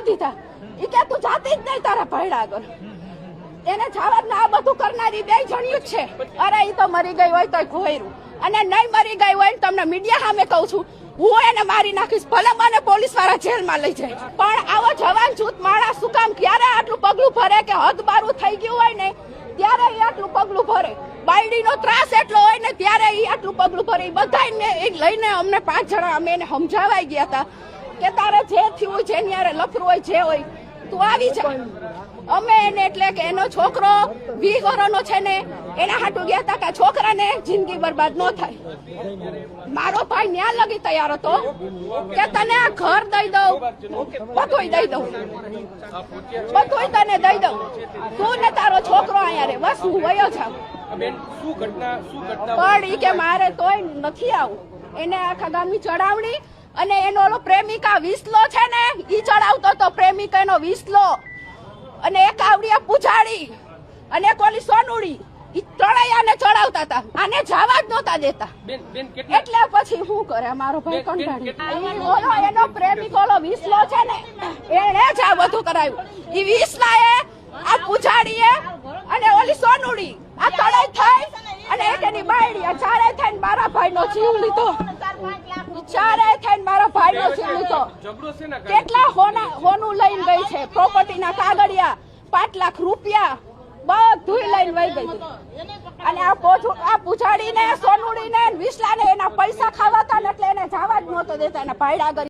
ન દીધા. એ કે તું જાતી જ નહીં તારા ભાઈડા આગળ. એને ના આ બધું કરનારી બે જણ્યું જ છે. અરે એ તો મરી ગઈ હોય તોય ખોયરું અને નહીં મરી ગઈ હોય તમને મીડિયા સામે કહું છું, હું એને મારી નાખીશ, ભલે મને પોલીસવાળા જેલમાં લઈ જાય. પણ આવો જવાન જૂથ માણસ શું કામ ક્યારે આટલું પગલું ભરે કે હદ બારું થઈ ગયું હોય ને, ત્યારે એ આટલું પગલું ભરે. બાયડીનો ત્રાસ એટલો હોય ને, ત્યારે એ આટલું પગલું ભરે. એ લઈને અમને પાંચ જણા અમે એને સમજાવાઈ ગયા હતા. કે તારે જે થયું જેની યારે લફરું હોય જે હોય તું આવી જા. અમે એને એટલે કે એનો છોકરો વી વર્ષનો છે ને એના હાટું ગયા હતા કે છોકરાને જિંદગી બરબાદ ન થાય. મારો ભાઈ ન્યા લગી તૈયાર હતો કે તને આ ઘર દઈ દઉં બધું દઈ દઉં. બધું તને દઈ દઉં. તું ને તારો છોકરો અહીંયા રે બસ હું વયો જાઉં. પણ ઈ કે મારે તોય નથી આવું. એને આખા ગામની ચડાવણી અને એનો ઓલો પ્રેમિકા વિસલો છે ને ઈ ચડાવતો તો પ્રેમિકાનો વિસલો. અને એક આવડિયા પૂજાડી અને એક ઓલી સોનુડી ઈ ત્રણેય આને ચડાવતા હતા. આને જવા જ નહોતા દેતા. બેન બેન કેટલા એટલે પછી શું કરે મારો ભાઈ કંટાળી. ઓલો એનો પ્રેમિક ઓલો વિસલો છે ને એણે જ આ બધું કરાવ્યું ઈ વિસલાએ આ પૂજાડીએ અને ઓલી સોનુડી આ તળાઈ થઈ અને એક એની બાયડી આ ચારે થઈને મારા ભાઈનો જીવ લીધો. ચારે થઈને ઝઘડો છે ને કેટલા હોના હોનું લઈને ગઈ છે? પ્રોપર્ટીના કાગળિયા પાંચ લાખ રૂપિયા બધું લઈને વહી ગઈ અને આ પોછું આ પૂછાડીને સોનુડીને વિસલાને એના પૈસા ખાવાતા એટલે એને જવા જ નહોતો દેતા. એના ભાઈડા આગળ